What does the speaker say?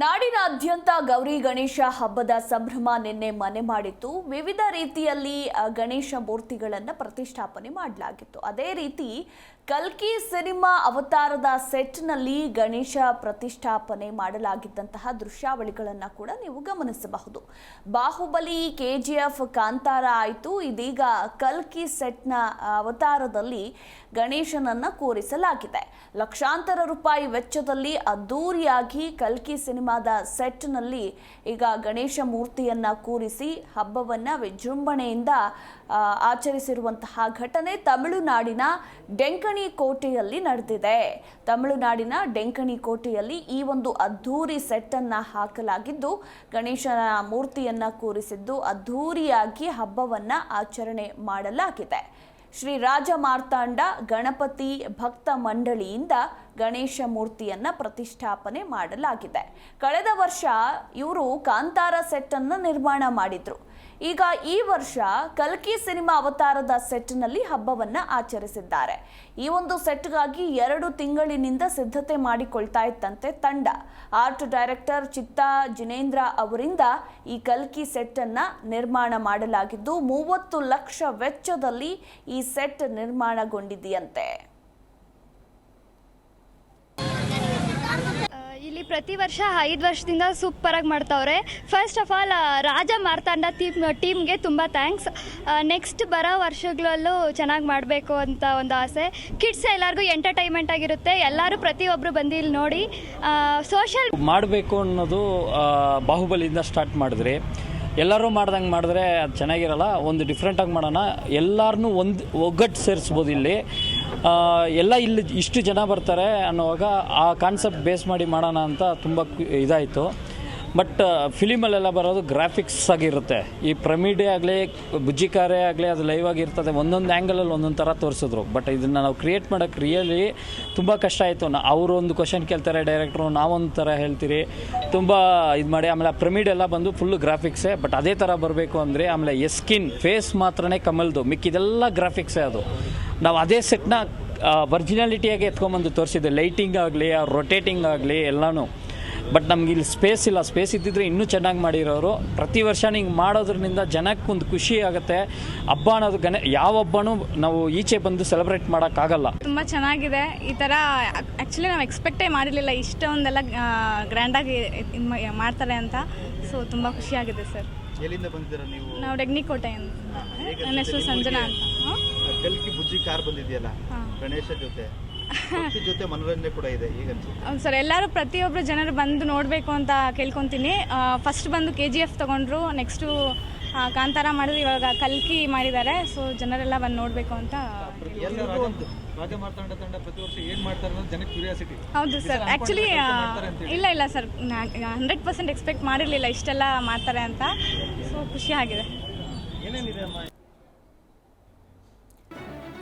ನಾಡಿನಾದ್ಯಂತ ಗೌರಿ ಗಣೇಶ ಹಬ್ಬದ ಸಂಭ್ರಮ ನಿನ್ನೆ ಮನೆ ಮಾಡಿತ್ತು. ವಿವಿಧ ರೀತಿಯಲ್ಲಿ ಗಣೇಶ ಮೂರ್ತಿಗಳನ್ನು ಪ್ರತಿಷ್ಠಾಪನೆ ಮಾಡಲಾಗಿತ್ತು. ಅದೇ ರೀತಿ ಕಲ್ಕಿ ಸಿನಿಮಾ ಅವತಾರದ ಸೆಟ್ನಲ್ಲಿ ಗಣೇಶ ಪ್ರತಿಷ್ಠಾಪನೆ ಮಾಡಲಾಗಿದ್ದಂತಹ ದೃಶ್ಯಾವಳಿಗಳನ್ನು ಕೂಡ ನೀವು ಗಮನಿಸಬಹುದು. Baahubali K G F Kantara ಆಯಿತು. ಇದೀಗ ಕಲ್ಕಿ ಸೆಟ್ನ ಅವತಾರದಲ್ಲಿ ಗಣೇಶನನ್ನ ಕೂರಿಸಲಾಗಿದೆ. ಲಕ್ಷಾಂತರ ರೂಪಾಯಿ ವೆಚ್ಚದಲ್ಲಿ ಅದ್ದೂರಿಯಾಗಿ ಕಲ್ಕಿ ಸಿನಿಮಾದ ಸೆಟ್ನಲ್ಲಿ ಈಗ ಗಣೇಶ ಮೂರ್ತಿಯನ್ನ ಕೂರಿಸಿ, ಹಬ್ಬವನ್ನ ವಿಜೃಂಭಣೆಯಿಂದ ಆಚರಿಸಿರುವಂತಹ ಘಟನೆ ತಮಿಳುನಾಡಿನ ಡೆಂಕಣಿ ಕೋಟೆಯಲ್ಲಿ ನಡೆದಿದೆ. ತಮಿಳುನಾಡಿನ ಡೆಂಕಣಿ ಕೋಟೆಯಲ್ಲಿ ಈ ಒಂದು ಅದ್ಧೂರಿ ಸೆಟ್ ಅನ್ನ ಹಾಕಲಾಗಿದ್ದು, ಗಣೇಶನ ಮೂರ್ತಿಯನ್ನ ಕೂರಿಸಿದ್ದು ಅದ್ಧೂರಿಯಾಗಿ ಹಬ್ಬವನ್ನ ಆಚರಣೆ ಮಾಡಲಾಗಿದೆ. ಶ್ರೀ ರಾಜ ಮಾರ್ತಾಂಡ ಗಣಪತಿ ಭಕ್ತ ಮಂಡಳಿಯಿಂದ ಗಣೇಶ ಮೂರ್ತಿಯನ್ನ ಪ್ರತಿಷ್ಠಾಪನೆ ಮಾಡಲಾಗಿದೆ. ಕಳೆದ ವರ್ಷ ಇವರು ಕಾಂತಾರ ಸೆಟ್ ಅನ್ನು ನಿರ್ಮಾಣ ಮಾಡಿದ್ರು. ಈಗ ಈ ವರ್ಷ ಕಲ್ಕಿ ಸಿನಿಮಾ ಅವತಾರದ ಸೆಟ್ನಲ್ಲಿ ಹಬ್ಬವನ್ನ ಆಚರಿಸಿದ್ದಾರೆ. ಈ ಒಂದು ಸೆಟ್ಗಾಗಿ ಎರಡು ತಿಂಗಳಿನಿಂದ ಸಿದ್ಧತೆ ಮಾಡಿಕೊಳ್ತಾ ಇತ್ತಂತೆ ತಂಡ. ಆರ್ಟ್ ಡೈರೆಕ್ಟರ್ ಚಿತ್ತಾ ಜಿನೇಂದ್ರ ಅವರಿಂದ ಈ ಕಲ್ಕಿ ಸೆಟ್ ಅನ್ನ ನಿರ್ಮಾಣ ಮಾಡಲಾಗಿದ್ದು, ಮೂವತ್ತು ಲಕ್ಷ ವೆಚ್ಚದಲ್ಲಿ ಈ ಸೆಟ್ ನಿರ್ಮಾಣಗೊಂಡಿದೆಯಂತೆ. ಪ್ರತಿ ವರ್ಷ ಐದು ವರ್ಷದಿಂದ ಸೂಪರಾಗಿ ಮಾಡ್ತಾವ್ರೆ. First of all Raja Marthanda team ಟೀಮ್ಗೆ ತುಂಬ ಥ್ಯಾಂಕ್ಸ್ ನೆಕ್ಸ್ಟ್ ಬರೋ ವರ್ಷಗಳಲ್ಲೂ ಚೆನ್ನಾಗಿ ಮಾಡಬೇಕು ಅಂತ ಒಂದು ಆಸೆ. ಕಿಡ್ಸ್ ಎಲ್ಲರಿಗೂ ಎಂಟರ್ಟೈನ್ಮೆಂಟ್ ಆಗಿರುತ್ತೆ. ಎಲ್ಲರೂ ಪ್ರತಿಯೊಬ್ಬರು ಬಂದು ಇಲ್ಲಿ ನೋಡಿ ಸೋಷಿಯಲ್ ಮಾಡಬೇಕು ಅನ್ನೋದು ಬಾಹುಬಲಿಯಿಂದ ಸ್ಟಾರ್ಟ್ ಮಾಡಿದ್ರಿ. ಎಲ್ಲರೂ ಮಾಡ್ದಂಗೆ ಮಾಡಿದ್ರೆ ಅದು ಚೆನ್ನಾಗಿರಲ್ಲ. ಒಂದು ಡಿಫ್ರೆಂಟಾಗಿ ಮಾಡೋಣ. ಎಲ್ಲರನ್ನೂ ಒಂದು ಒಗ್ಗಟ್ಟು ಸೇರಿಸ್ಬೋದು ಇಲ್ಲಿ. ಎಲ್ಲ ಇಲ್ಲಿ ಇಷ್ಟು ಜನ ಬರ್ತಾರೆ ಅನ್ನುವಾಗ ಆ ಕಾನ್ಸೆಪ್ಟ್ ಬೇಸ್ ಮಾಡಿ ಮಾಡೋಣ ಅಂತ ತುಂಬ ಇದಾಯಿತು. ಬಟ್ ಫಿಲಿಮಲ್ಲೆಲ್ಲ ಬರೋದು ಗ್ರಾಫಿಕ್ಸ್ ಆಗಿರುತ್ತೆ. ಈ ಪ್ರಮಿಡೇ ಆಗಲಿ ಬುಜ್ಜಿಕಾರೆ ಆಗಲಿ, ಅದು ಲೈವ್ ಆಗಿರ್ತದೆ ಒಂದೊಂದು ಆ್ಯಂಗಲಲ್ಲಿ ಒಂದೊಂದು ಥರ ತೋರಿಸಿದ್ರು. ಬಟ್ ಇದನ್ನು ನಾವು ಕ್ರಿಯೇಟ್ ಮಾಡೋಕ್ಕೆ ರಿಯಲಿ ತುಂಬ ಕಷ್ಟ ಆಯಿತು. ನಾ ಅವರು ಒಂದು ಕ್ವಶನ್ ಕೇಳ್ತಾರೆ ಡೈರೆಕ್ಟ್ರು ನಾವೊಂದು ಥರ ಹೇಳ್ತೀರಿ. ತುಂಬ ಇದು ಮಾಡಿ, ಆಮೇಲೆ ಆ ಪ್ರಮಿಡ್ ಎಲ್ಲ ಬಂದು ಫುಲ್ಲು ಗ್ರಾಫಿಕ್ಸೇ ಬಟ್ ಅದೇ ಥರ ಬರಬೇಕು ಅಂದರೆ, ಆಮೇಲೆ ಎಸ್ಕಿನ್ ಫೇಸ್ ಮಾತ್ರನೇ ಕಮಲ್ದು. ಮಿಕ್ಕಿದೆಲ್ಲ ಗ್ರಾಫಿಕ್ಸೇ ಅದು. ನಾವು ಅದೇ ಸೆಟ್ನ ಒರ್ಜಿನಾಲಿಟಿಯಾಗಿ ಎತ್ಕೊಂಬಂದು ತೋರಿಸಿದ್ದೆ ಲೈಟಿಂಗ್ ಆಗಲಿ ರೊಟೇಟಿಂಗ್ ಆಗಲಿ ಎಲ್ಲನೂ. ಬಟ್ ನಮ್ಗೆ ಇಲ್ಲಿ ಸ್ಪೇಸ್ ಇಲ್ಲ. ಸ್ಪೇಸ್ ಇದ್ದಿದ್ರೆ ಇನ್ನೂ ಚೆನ್ನಾಗಿ ಮಾಡಿರೋರು. ಪ್ರತಿ ವರ್ಷ ಹಿಂಗೆ ಮಾಡೋದ್ರಿಂದ ಜನಕ್ಕೆ ಒಂದು ಖುಷಿ ಆಗುತ್ತೆ. ಹಬ್ಬ ಅನ್ನೋದು ಗಣ ಯಾವ ಹಬ್ಬನೂ ನಾವು ಈಚೆ ಬಂದು ಸೆಲೆಬ್ರೇಟ್ ಮಾಡೋಕ್ಕಾಗಲ್ಲ ತುಂಬ ಚೆನ್ನಾಗಿದೆ. ಈ ಥರ ಆ್ಯಕ್ಚುಲಿ ನಾವು ಎಕ್ಸ್ಪೆಕ್ಟೇ ಮಾಡಿರಲಿಲ್ಲ. ಇಷ್ಟೊಂದೆಲ್ಲ ಗ್ರ್ಯಾಂಡಾಗಿ ಮಾಡ್ತಾರೆ ಅಂತ. ಸೊ ತುಂಬ ಖುಷಿಯಾಗಿದೆ ಸರ್ ಎಲ್ಲಿಂದ ಬಂದಿದ್ದೀರಾ ನೀವು? ನಾವು ಡೆಗ್ನಿಕೋಟೆ ಅಂತ ನನ್ನ ಹೆಸರು ಸಂಜನಾ ಅಂತ. ಕಲ್ಕಿ ಬುಜ್ಜಿ ಕಾರ್ ಬಂದಿದೆಯಲ್ಲ ಗಣೇಶ ಜೊತೆ. ಜೊತೆ ಮನೋರಂಜನೆ ಕೂಡ ಇದೆ ಈಗ ಹೌದು ಸರ್ ಎಲ್ಲರೂ ಪ್ರತಿಯೊಬ್ಬರು ಜನರು ಬಂದು ನೋಡಬೇಕು ಅಂತ ಕೇಳ್ಕೊತೀನಿ. ಫಸ್ಟ್ ಬಂದು ಕೆ ಜಿ ಎಫ್ ತಗೊಂಡ್ರು ನೆಕ್ಸ್ಟು ಕಾಂತಾರ ಮಾಡಿದ್ರು ಇವಾಗ ಕಲ್ಕಿ ಮಾಡಿದ್ದಾರೆ. ಸೊ ಜನರೆಲ್ಲ ಬಂದು ನೋಡಬೇಕು ಅಂತ ಹೌದು ಸರ್ ಆ್ಯಕ್ಚುಲಿ ಇಲ್ಲ ಇಲ್ಲ ಸರ್ ಹಂಡ್ರೆಡ್ ಪರ್ಸೆಂಟ್ ಎಕ್ಸ್ಪೆಕ್ಟ್ ಮಾಡಿರಲಿಲ್ಲ ಇಷ್ಟೆಲ್ಲ ಮಾಡ್ತಾರೆ ಅಂತ. ಸೊ ಖುಷಿ ಆಗಿದೆ.